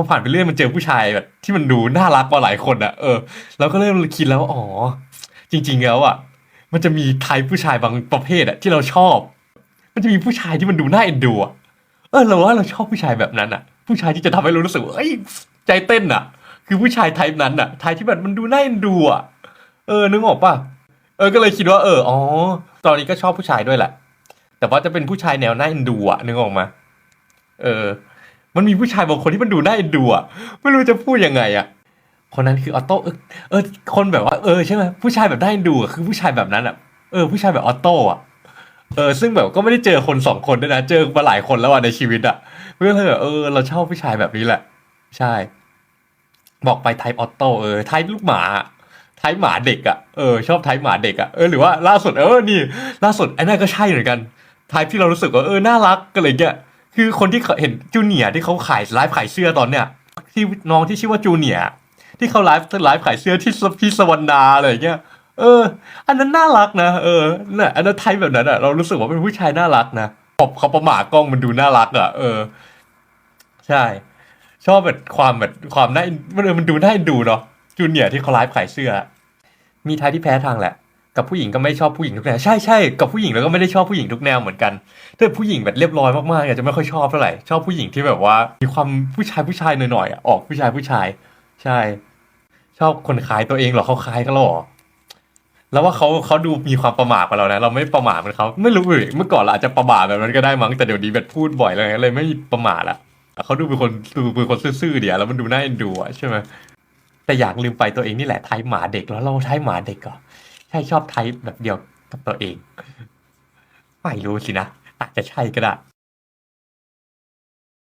พอผ่านไปเรื่อยมันเจอผู้ชายแบบ ที่มันดูน่ารักกว่าหลายคนอะเออเราก็เริ่มคิดแล้วว่าอ๋อจริง ๆ แล้วอะมันจะมีไทป์ผู้ชายบางประเภทอะที่เราชอบ มันจะมีผู้ชายที่มันดูน่าเอ็นดูอะเออเราว่าเราชอบผู้ชายแบบนั้นอะผู้ชายที่จะทำให้เรารู้สึกว่าเอ้ยใจเต้นอะคือผู้ชายไทป์นั้นอะไทป์ที่แบบมันดูน่าเอ็นดูอะเออนึกออกปะเออก็เลยคิดว่าเอออ๋อตอนนี้ก็ชอบผู้ชายด้วยแหละ แต่ว่าจะเป็นผู้ชายแนวน่าเอ็นดูอะนึกออกมาเออ มันมีผู้ชายบางคนที่มันดูน่าเอ็นดูอะไม่รู้จะพูดยังไงอะคนนั้นคือออโต้เออคนแบบว่าเออใช่ไหมผู้ชายแบบน่าเอ็นดูอะคือผู้ชายแบบนั้นอะเออผู้ชายแบบออโต้อะเออซึ่งแบบก็ไม่ได้เจอคนสองคนด้วยนะเจอมาหลายคนแล้วอะในชีวิตอะเพื่อเลยแบบเออเราชอบผู้ชายแบบนี้แหละ ใช่ บอกไปไทป์ออโต้เออไทป์ลูกหมาไทป์หมาเด็กอะเออชอบไทป์หมาเด็กอะเออหรือว่าล่าสุดเออนี่ ล่าสุดไอ้นั่นก็ใช่เหมือนกันไทป์ที่เรารู้สึกว่าเออน่ารักก็เลยเงี้ย คือคนที่เห็นจูเนียที่เขาขายไลฟ์ขายเสื้อตอนเนี้ยที่น้องที่ชื่อว่าจูเนียที่เขาไลฟ์ไลฟ์ขายเสื้อที่พี่สวรรณาอะไรอย่างเงี้ยเออ อันนั้นน่ารักนะเออน่ะอันนั้นไทป์แบบนั้นอะเรารู้สึกว่าเป็นผู้ชายน่ารักนะพอบเขาประหม่ากล้องมันดูน่ารักอะเออ ใช่ ชอบแบบความแบบความน่ามันเออมันดูน่าดูเนาะจูเนียที่เขาไลฟ์ขายเสื้อ มีท้ายที่แพ้ทางแหละ กับผู้หญิงก็ไม่ชอบผู้หญิงทุกแนวใช่ใช่กับผู้หญิงแล้วก็ไม่ได้ชอบผู้หญิงทุกแนวเหมือนกันถ้าผู้หญิงแบบเรียบร้อยมากๆอาจจะไม่ค่อยชอบเท่าไหร่ชอบผู้หญิงที่แบบว่ามีความผู้ชายผู้ชายหน่อยๆออกผู้ชายผู้ชาย ใช่ ชอบคนขายตัวเองเหรอเขาขายกันหรอแล้วว่าเขาเขาดูมีความประมาทกว่าเรานะ เราไม่ประมาทเหมือนเขาไม่รู้เลยเมื่อก่อนเราอาจจะประมาทแบบนั้นก็ได้มั้งแต่เดี๋ยวนี้แบบพูดบ่อยเลยเลยไม่ประมาทละเขาดูเป็นคนดูเป็นคนซื่อๆเดียวแล้วมันดูน่าเอ็นดูอะใช่ไหมแต่อยากลืมไปตัวเองนี่แหละไทป์หมาเด็กแล้วเราไทป์หมาเด็กเหรอ ใช่ชอบไทป์แบบเดียวกับตัวเอง ไม่รู้สินะ อาจจะใช่ก็ได้